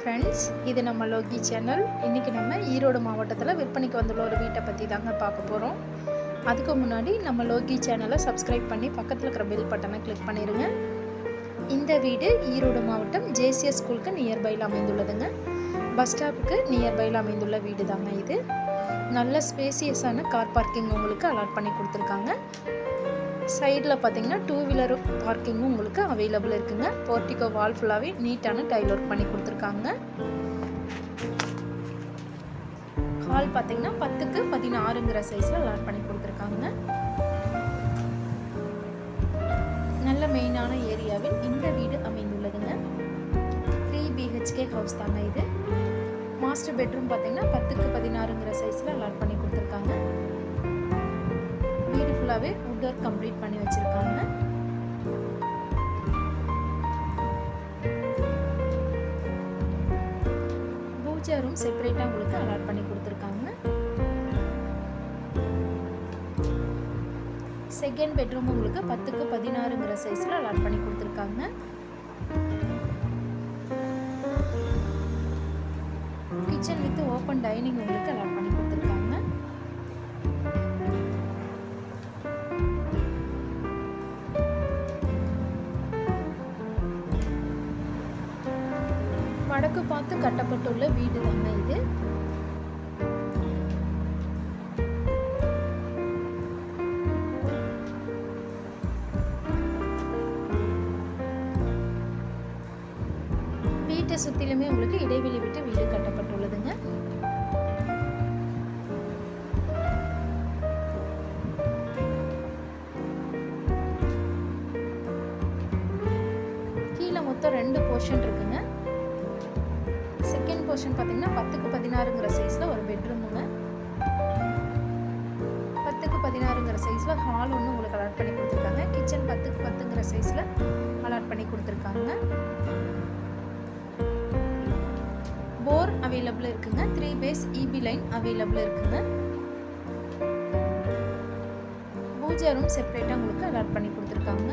Friends இது நம்ம Loki channel இன்றைக்கி நம்ம ஈரோடு மாவட்டத்தில் விற்பனைக்கு வந்துள்ள ஒரு வீட்டை பற்றி தாங்க பார்க்க போகிறோம் அதுக்கு முன்னாடி நம்ம லோகி சேனலை சப்ஸ்கிரைப் பண்ணி பக்கத்தில் இருக்கிற பெல் பட்டனை கிளிக் பண்ணிடுங்க இந்த வீடு ஈரோடு மாவட்டம் ஜேசிஎஸ் ஸ்கூலுக்கு நியர்பையில் அமைந்துள்ளதுங்க. பஸ் ஸ்டாப்புக்கு நியர்பையில் அமைந்துள்ள வீடு தாங்க இது. நல்ல ஸ்பேசியஸான கார் பார்க்கிங் உங்களுக்கு அலாட் பண்ணி கொடுத்துருக்காங்க. சைடில் பார்த்தீங்கன்னா டூ வீலர் பார்க்கிங்கும் உங்களுக்கு அவைலபிள் இருக்குங்க. போர்ட்டிகோ வால் ஃபுல்லாகவே நீட்டான டைல் ஒர்க் பண்ணி கொடுத்துருக்காங்க. ஹால் பார்த்தீங்கன்னா பத்துக்கு பதினாறுங்கிற சைஸில் லாட் பண்ணி கொடுத்துருக்காங்க. நல்ல மெயினான ஏரியாவில் இந்த வீடு அமைந்துள்ளதுங்க. த்ரீ பிஹெச்கே ஹவுஸ் தாங்க இது. மாஸ்டர் பெட்ரூம் பார்த்தீங்கன்னா பத்துக்கு பதினாறுங்கிற சைஸில் அலாட் பண்ணி கொடுத்துருக்காங்க. வீடு ஃபுல்லாகவே வுட் ஒர்க் கம்ப்ளீட் பண்ணி வச்சுருக்காங்க. பூஜா ரூம் செப்பரேட்டாக உங்களுக்கு அலாட் பண்ணி கொடுத்துருக்காங்க. செகண்ட் பெட்ரூம் உங்களுக்கு பத்துக்கு பதினாறுங்கிற சைஸில் அலாட் பண்ணி கொடுத்துருக்காங்க. கிச்சன் வித் ஓப்பன் டைனிங் உங்களுக்கு அலாட் வடக்கு பார்த்து கட்டப்பட்டுள்ள வீடு தாங்க இது? வீட்டை சுற்றிலுமே உங்களுக்கு இடைவெளி விட்டு வீடு கட்டப்பட்டுள்ளதுங்க. கீழே மொத்தம் ரெண்டு போர்ஷன் இருக்குங்க. செகண்ட் போர்ஷன் பார்த்தீங்கன்னா பத்துக்கு பதினாறுங்கிற சைஸில் ஒரு பெட்ரூமுங்க பத்துக்கு பதினாறுங்கிற சைஸில் ஹால் ஒன்று உங்களுக்கு அலாட் பண்ணி கொடுத்துருக்காங்க. கிச்சன் பத்துக்கு பத்துங்கிற சைஸில் அலாட் பண்ணி கொடுத்துருக்காங்க. போர் அவைலபிள் இருக்குங்க. Three phase EB line available இருக்குங்க. பூஜா ரூம் செப்பரேட்டாக உங்களுக்கு அலாட் பண்ணி கொடுத்துருக்காங்க.